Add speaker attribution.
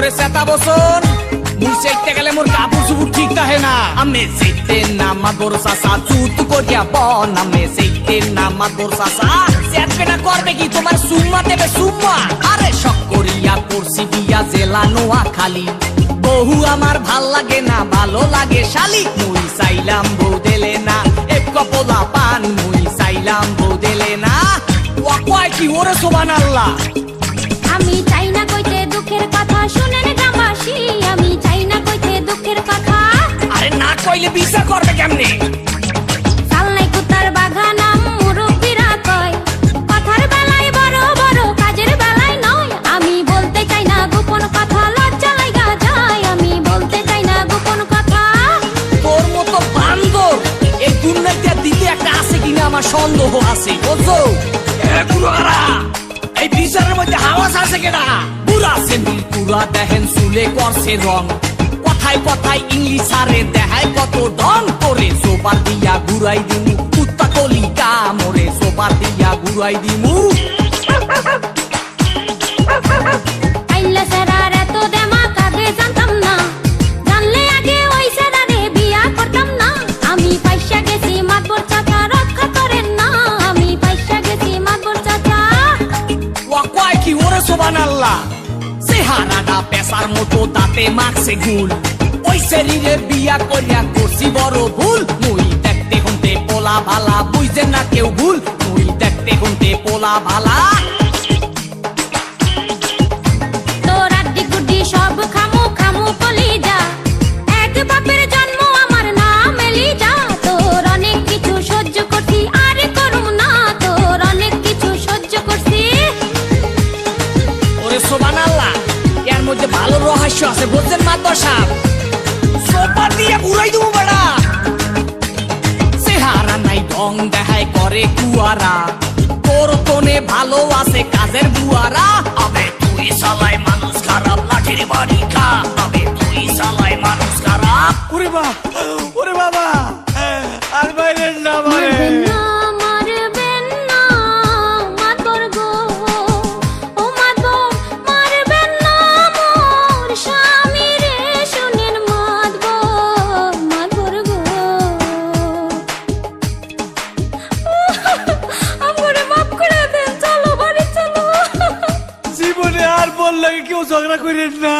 Speaker 1: মোরে সেতা বসন। গেলে মোর ঠিক না। আমি না সাসা চুত করিয়া বন। আমি না সেটবে না করবে কি তোমার সুম্মা দেবে সুম্মা আরে করছি জেলা নোয়া খালি বহু আমার ভালো লাগে না, ভালো লাগে শালি। মুই চাইলাম বউ দেলে না, এক কপলা পান। মুই চাইলাম বউ দেলে না। কি ওরে সোবান আল্লাহ।
Speaker 2: আমি চাই না দুঃখের কথা শুনেন গ্রামবাসী আমি চাই না কইতে দুঃখের কথা।
Speaker 1: আরে না কইলে বিচার করবে কেমনে? সন্দেহ আছে বুঝছ এই বিচারের মধ্যে হাওয়াস আছে কেডা? পুরা সেন্দিল পুরা দেখেন চুলে করছে রং। কথায় কথায় ইংলিশ আরে দেখায় কত ডন করে। সোপার দিয়া ঘুরাই দিমু, কুত্তা কলিকা মরে সোপার দিয়া ঘুরাই দিমু। ওরে সোবান আল্লাহ চেহারাটা পেশার মতো, তাতে মারছে গুল ওই শরীরে বিয়া করিয়া করছি বড় ভুল। মুই দেখতে হুনতে পোলা ভালা বুঝতে না কেউ ভুল। মুই দেখতে হুনতে পোলা ভালা রহস্য আছে বলছেন মাতর সাপ। সোপা দিয়ে ঘুরাই দেবো বেড়া। চেহারা নাই ঢং দেখায় করে কুয়ারা। তোর কোনে ভালো আছে কাজের বুয়ারা। আবে তুই সালাই মানুষ খারাপ লাঠির বাড়ি খা। আবে তুই সালাই মানুষ খারাপ।
Speaker 3: ওরে বাপ। আর বললে কেউ ঝগড়া করেন না।